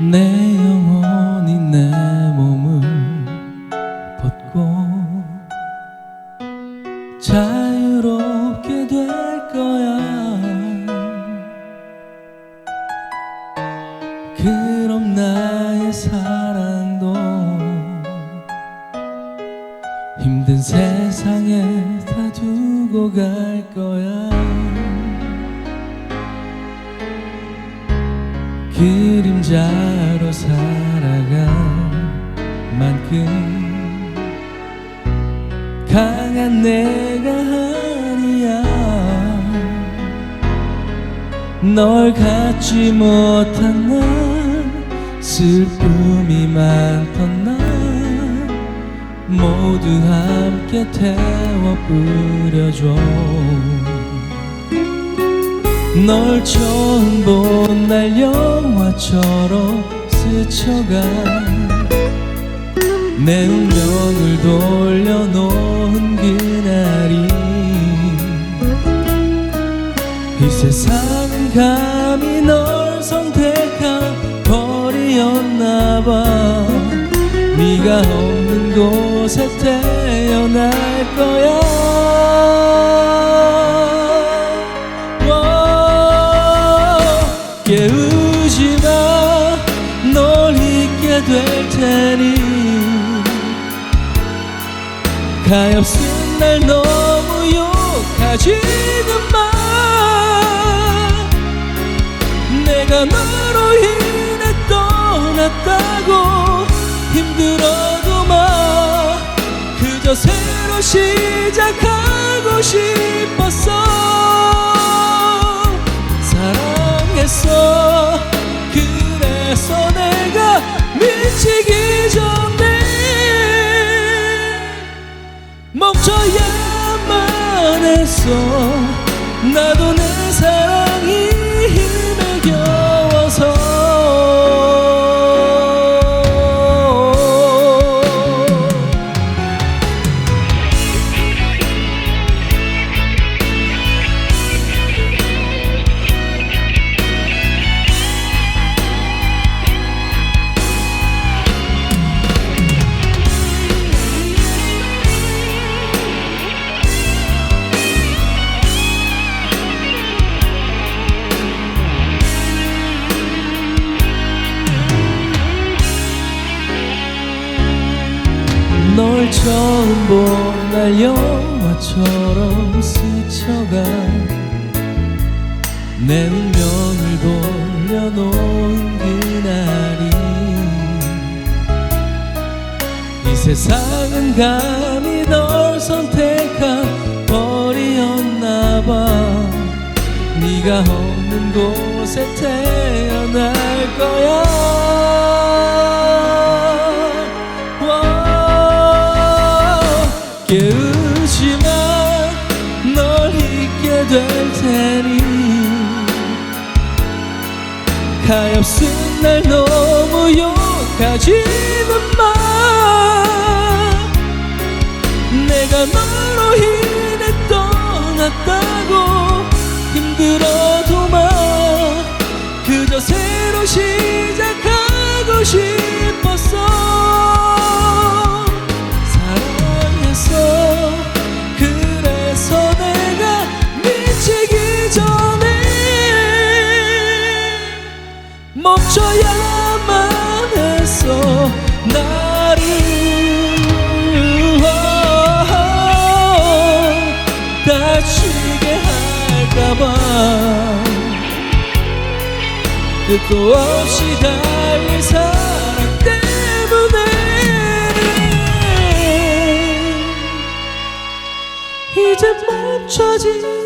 내 영혼이 내 몸을 벗고 자유롭게 될 거야. 그럼 나의 사랑도 힘든 세상에 다 두고 갈 거야 그림자로 살아갈 만큼 강한 내가 아니야. 널 갖지 못한 난 슬픔이 많던 난 모두 함께 태워 뿌려줘 널 처음 본 날 영화처럼 스쳐가. 내 운명을 돌려놓은 그날이 이 세상은 감히 널 선택한 벌이었나봐. 네가 없는 곳에 태어날 거야 날 너무 욕하지는 마 내가 너로 인해 떠났다고 힘들어도 마 그저 새로 시작하고 싶었어. 사랑했어 멈 널 처음 본 날 영화처럼 스쳐가 내 운명을 돌려놓은 그날이 이 세상은 감히 널 선택한 벌이었나봐. 네가 없는 곳에 태어 가엾은 날 너무 욕하지는 마. 내가 너로 멈춰야만 했어 나를 다치게 할까봐. 끝도 없이 달릴 사랑 때문에. 이제 멈춰진